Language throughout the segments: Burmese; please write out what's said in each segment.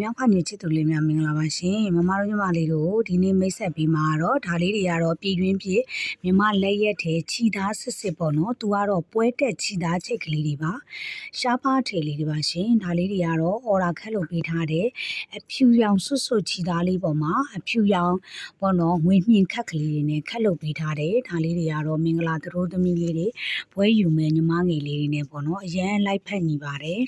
မြောက်ဖညချစ်သူလေးများမင်္ဂလာပါရှင်မမတို့ညီမလေးတို့ဒီနေ့မိတ်ဆက်ပြီးမှာတော့ဒါလေးတွေကတော့ပြည်တွင်းပြည်မြမလက်ရက်ထဲခြီသားစစ်စစ်ပေါ့နော်သူကတော့ပွဲတက်ခြီသားချိတ်ကလေးတွေပါရှားပါထေလေးတွေပါရှင်ဒါလေးတွေကတော့အော်ရာခက်လို့ပေးထားတဲ့အဖြူရောင်ဆွတ်ဆွတ်ခြီသားလေးပေါ်မှာအဖြူရောင်ပေါ့နော်ငွေမြင့်ခက်ကလေးတွေနဲ့ခက်လို့ပေးထားတယ်ဒါလေးတွေကတော့မင်္ဂလာသတို့သမီးလေးတွေပွဲယူမယ်ညီမငယ်လေးတွေနဲ့ပေါ့နော်အရန်လိုက်ဖက်ညီပါတယ်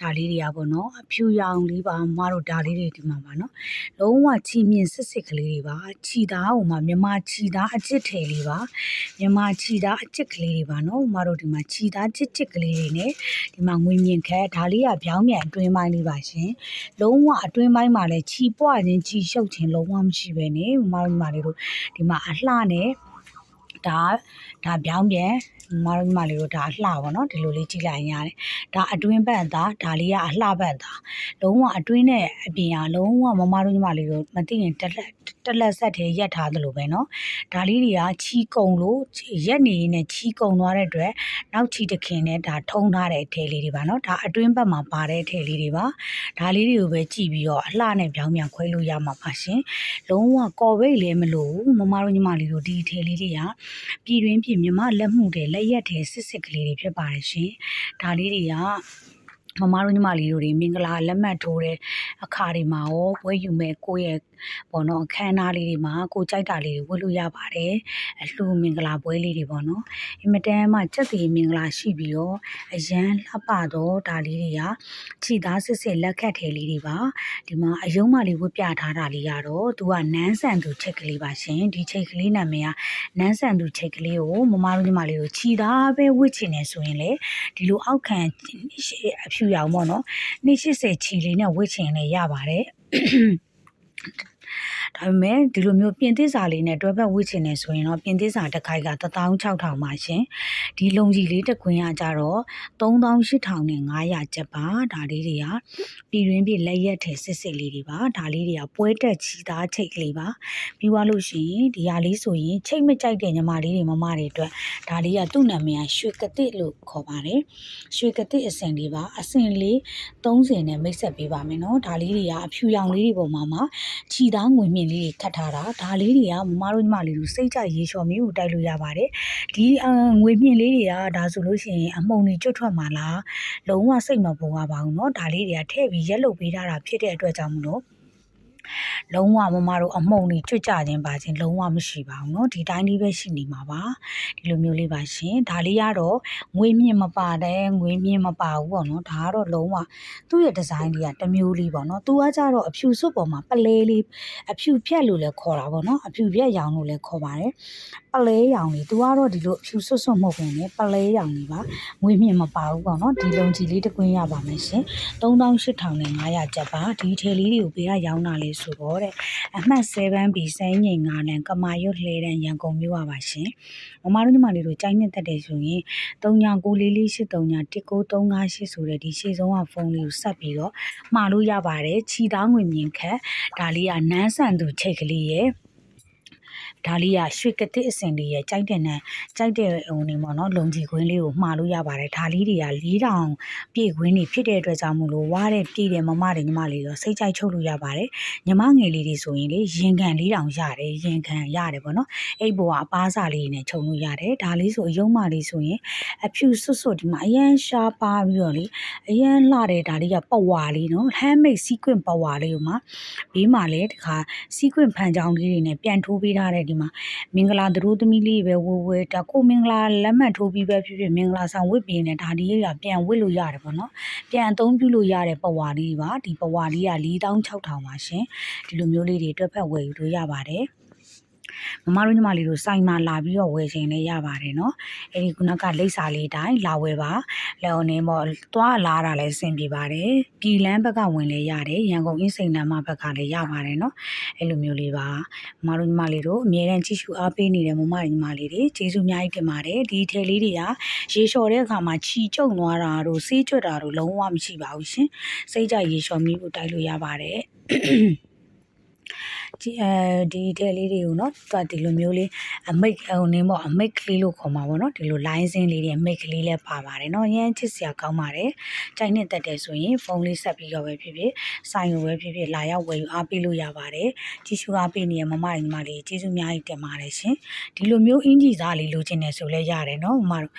ဒါလေးတွေကပေါ့နော်အဖြူရောင်လေးပါမမတို့ဒါလေးတွေဒီမှာပါနော်လုံးဝချီမြင့်စစ်စစ်ကလေးတွေပါခြီသားဟိုမှာမြမခြီသားအကျစ်ထည်လေးပါမြမခြီသားအကျစ်ကလေးတွေပါနော်မမတို့ဒီမှာခြီသားချစ်ချစ်ကလေးတွေနဲ့ဒီမှာငွေမြင့်ခက်ဒါလေးကပြောင်းပြန်အတွင်းပိုင်းလေးပါရှင်လုံးဝအတွင်းပိုင်းမှာလည်းခြီပွားခြင်းခြီရှုပ်ခြင်းလုံးဝမရှိပဲねမမတို့ညီမလေးတို့ဒီမှာအလှနဲ့ ဒါဒါပြောင်းပြန်မမမလေးတို့ဒါအလှပေါ့နော်ဒီလိုလေးကြည့်လိုက်ရတယ်ဒါအတွင်းဘက်သားဒါလေးကအလှဘက်သားလုံးဝအတွင်းနဲ့အပြင်ကလုံးဝမမတို့ညီမလေးတို့မသိရင်တက်လက် တက်လက်ဆက်ထဲရက်ထားသလိုပဲเนาะဒါလေးတွေကချီကုံလို့ရက်နေရင်နဲ့ချီကုံသွားတဲ့အတွက်နောက်ချီတခင်နဲ့ဒါထုံထားတဲ့အထည်လေးတွေပါเนาะဒါအတွင်းဘက်မှာပါတဲ့အထည်လေးတွေပါဒါလေးတွေကိုပဲကြည့်ပြီးတော့အလှနဲ့ပြောင်းပြန်ခွဲလို့ရမှာပါရှင်လုံးဝကော်ဘိတ်လည်းမလို့မမတို့ညီမလေးတို့ဒီအထည်လေးတွေကပြည်တွင်းပြည်မြမလက်မှုတွေလက်ရက်တွေစစ်စစ်ကလေးတွေဖြစ်ပါတယ်ရှင်ဒါလေးတွေကမမတို့ညီမလေးတို့တွေမင်္ဂလာလက်မှတ်ထိုးတဲ့အခါတွေမှာရောပွဲယူမဲ့ကိုယ့်ရဲ့ ပေါ့နော်အခမ်းအနားလေးတွေမှာကိုကြိုက်တာလေးတွေဝတ်လို့ရပါတယ်အလှမင်္ဂလာပွဲလေးတွေပေါ့နော်အင်မတန်မှစက်တီမင်္ဂလာရှိပြီးတော့အရန်လှပတော့ဒါလေးတွေကခြိသားစစ်စစ်လက်ခတ်ထဲလေးတွေပါဒီမှာအယုံမလေးဝတ်ပြထားတာလေးကတော့သူကနန်းဆန်သူချိတ်ကလေးပါရှင်ဒီချိတ်ကလေးနာမည်ကနန်းဆန်သူချိတ်ကလေးကိုမမတို့ညီမလေးတို့ခြိသားပဲဝတ်ချင်နေဆိုရင်လေဒီလိုအောက်ခံအဖြူရောင်ပေါ့နော်280ခြိလေးနဲ့ဝတ်ချင်လည်းရပါတယ် ဒါပေမဲ့ဒီလိုမျိုးပြင်သစ်စာလေးနဲ့တွဲဖက်ဝှချင်နေဆိုရင်တော့ပြင်သစ်စာတစ်ခိုက်က16000ပါရှင်ဒီလုံကြီးလေးတစ်ခွင်းကကြတော့38500ကျပ်ပါဒါလေးတွေကပြည်ရင်းပြည်လက်ရက်ထဲစစ်စစ်လေးတွေပါဒါလေးတွေကပွဲတက်ချီသားချိတ်ကလေးပါပြီးသွားလို့ရှိရင်ဒီဟာလေးဆိုရင်ချိတ်မကြိုက်တဲ့ညီမလေးတွေမမတွေအတွက်ဒါလေးကသူ့နာမည်ကရွှေကတိလို့ခေါ်ပါတယ်ရွှေကတိအစင်လေးပါအစင်လေး30နဲ့မိတ်ဆက်ပေးပါမယ်နော်ဒါလေးတွေကအဖြူရောင်လေးတွေပေါ်မှာမှာခြီသာငွေမြင့်လေးတွေခတ်ထားတာဒါလေးတွေကမမတို့ညီမလေးတို့စိတ်ကြရေလျှော်မျိုးကိုတိုက်လို့ရပါတယ်ဒီငွေမြင့်လေးတွေကဒါဆိုလို့ရှိရင်အမှုန်တွေကျွတ်ထွက်မှာလားလုံးဝစိတ်မပူပါဘူးเนาะဒါလေးတွေကထည့်ပြီးရက်လုတ်ပေးထားတာဖြစ်တဲ့အတွက်ကြောင့်မလို့ လုံးဝမမတို့အမှုန်တွေကြွကြခြင်းပါခြင်းလုံးဝမရှိပါဘူးเนาะဒီတိုင်းလေးပဲရှိနေမှာပါဒီလိုမျိုးလေးပါရှင်ဒါလေးကတော့ငွေမြင့်မပါတဲ့ငွေမြင့်မပါဘူးပေါ့เนาะဒါကတော့လုံးဝသူ့ရဲ့ဒီဇိုင်းလေးကတစ်မျိုးလေးပေါ့เนาะသူကကြတော့အဖြူစွပ်ပေါ်မှာပလဲလေးအဖြူဖြက်လို့လည်းခေါ်တာပေါ့เนาะအဖြူဖြက်ရောင်လို့လည်းခေါ်ပါတယ် ပလဲရောင်လေးသူကတော့ဒီလိုဖြူဆွတ်ဆွတ်မဟုတ်ဘူးねပလဲရောင်လေးပါငွေမြင့်မပါဘူးပေါ့နော်ဒီလုံကြီးလေးတကွင်းရပါမယ်ရှင်38500ကျပ်ပါဒီထည်လေးတွေကိုဘေးကရောင်းတာလေးဆိုတော့တဲ့အမှတ်7ဘီစမ်းငိန်ငါလန်ကမာရွတ်လှဲတန်ရန်ကုန်မြို့ပါပါရှင်မမတို့ညီမလေးတို့ကြိုင်းနေတတ်တယ်ဆိုရင်399448391935ဆိုတဲ့ဒီရှေ့ဆုံးကဖုန်းလေးကိုဆက်ပြီးတော့မှာလို့ရပါတယ်ခြီသားငွေမြင့်ခက်ဒါလေးကနန်းဆန်သူချိတ်ကလေးရဲ့ ဒါလေးကရွှေကတိအစင်လေးရဲ့ကြိုက်တဲ့နံကြိုက်တဲ့ဟိုနေပေါ့နော်လုံကြီးခွင်းလေးကိုမှားလို့ရပါတယ်ဒါလေးတွေက4000ပြည့်ခွင်းတွေဖြစ်တဲ့အတွက်ကြောင့်မို့လို့ဝါတဲ့ပြည့်တဲ့မမတွေညီမလေးတော့စိတ်ကြိုက်ချုပ်လို့ရပါတယ်ညီမငယ်လေးတွေဆိုရင်လေရင်ခံ4000ရတယ်ရင်ခံရတယ်ပေါ့နော်အဲ့ဘောကအပားစာလေးနဲ့ခြုံလို့ရတယ်ဒါလေးဆိုအယုံမလေးဆိုရင်အဖြူဆွတ်ဆွတ်ဒီမှာအရန်ရှားပါပြီးတော့လေအရန်လှတဲ့ဒါလေးကပဝါလေးနော် handmade sequin ပဝါလေးကိုမှဘေးမှာလည်းတခါ sequin ဖန်ချောင်းလေးတွေနဲ့ပြန်ထိုးပေးထားတဲ့ဒီမှာမင်္ဂလာသတို့သမီးလေးပဲဝဝဒါကိုမင်္ဂလာလက်မှတ်ထိုးပြီးပဲဖြစ်ဖြစ်မင်္ဂလာဆောင်ဝတ်ပြီးနေဒါဒီကပြန်ဝတ်လို့ရတယ်ပေါ့နော်ပြန်အသုံးပြုလို့ရတဲ့ပဝါလေးပါဒီပဝါလေးက4600ပါရှင်ဒီလိုမျိုးလေးတွေတွက်ဖက်ဝယ်ယူလို့ရပါတယ် မမတို့ညီမလေးတို့စိုင်မှာလာပြီးတော့ဝယ်ခြင်းလည်းရပါတယ်နော်အဲ့ဒီခုနကလိပ်စာလေးတိုင်းလာဝယ်ပါလယ်နေမော်သွားလာတာလည်းအဆင်ပြေပါတယ်ပြည်လန်းဘက်ကဝင်လည်းရတယ်ရန်ကုန်အင်းစိန်နာမဘက်ကလည်းရပါတယ်နော်အဲ့လိုမျိုးလေးပါမမတို့ညီမလေးတို့အမြဲတမ်းကြည့်ရှုအားပေးနေတဲ့မမညီမလေးတွေကျေးဇူးအများကြီးတင်ပါတယ်ဒီထဲလေးတွေကရေလျှော်တဲ့အခါမှာခြီကျုံသွားတာတို့ဆေးကျွတ်တာတို့လုံးဝမရှိပါဘူးရှင်စိတ်ကြရေလျှော်မိဖို့တိုက်လို့ရပါတယ် ဒီအဲဒီတဲလေးတွေကိုနော်သူကဒီလိုမျိုးလေးအမိတ်ဟိုနေပေါ့အမိတ်ကလေးလို့ခေါ်မှာပေါ့နော်ဒီလို line စင်းလေးတွေအမိတ်ကလေးလည်းပါပါတယ်နော်ရမ်းချစ်စရာကောင်းပါတယ်ကြိုက်နဲ့တက်တယ်ဆိုရင်ဖုန်းလေးဆက်ပြီးတော့ပဲဖြစ်ဖြစ်ဆိုင်ကိုပဲဖြစ်ဖြစ်လာရောက်ဝယ်ယူအားပေးလို့ရပါတယ်ကြီးစုအားပေးနေရမမညီမလေးကျေးဇူးအများကြီးတင်ပါတယ်ရှင်ဒီလိုမျိုးအင်ဂျီစားလေးလိုချင်တယ်ဆိုလဲရတယ်နော်မမတို့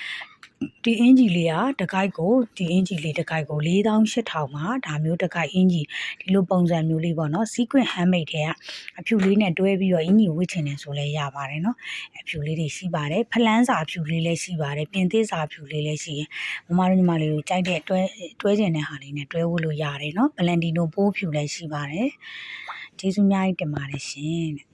ဒီအင်ဂျီလေးကတကိုက်ကိုဒီအင်ဂျီလေးတကိုက်ကို4800မှာဒါမျိုးတကိုက်အင်ဂျီဒီလိုပုံစံမျိုးလေးပေါ့နော် sequin handmade တွေကအဖြူလေးနဲ့တွဲပြီးတော့အင်ဂျီဝစ်ချင်တယ်ဆိုလဲရပါတယ်နော်အဖြူလေးတွေရှိပါတယ်ဖလန်းစာအဖြူလေးလည်းရှိပါတယ်ပြင်သစ်စာအဖြူလေးလည်းရှိရင်မမတို့ညီမလေးကိုကြိုက်တဲ့တွဲတွဲချင်တဲ့ဟာလေးနဲ့တွဲဝတ်လို့ရတယ်နော်ဘလန်ဒီနိုပိုးဖြူလည်းရှိပါတယ်ကျေးဇူးအများကြီးတင်ပါတယ်ရှင်တဲ့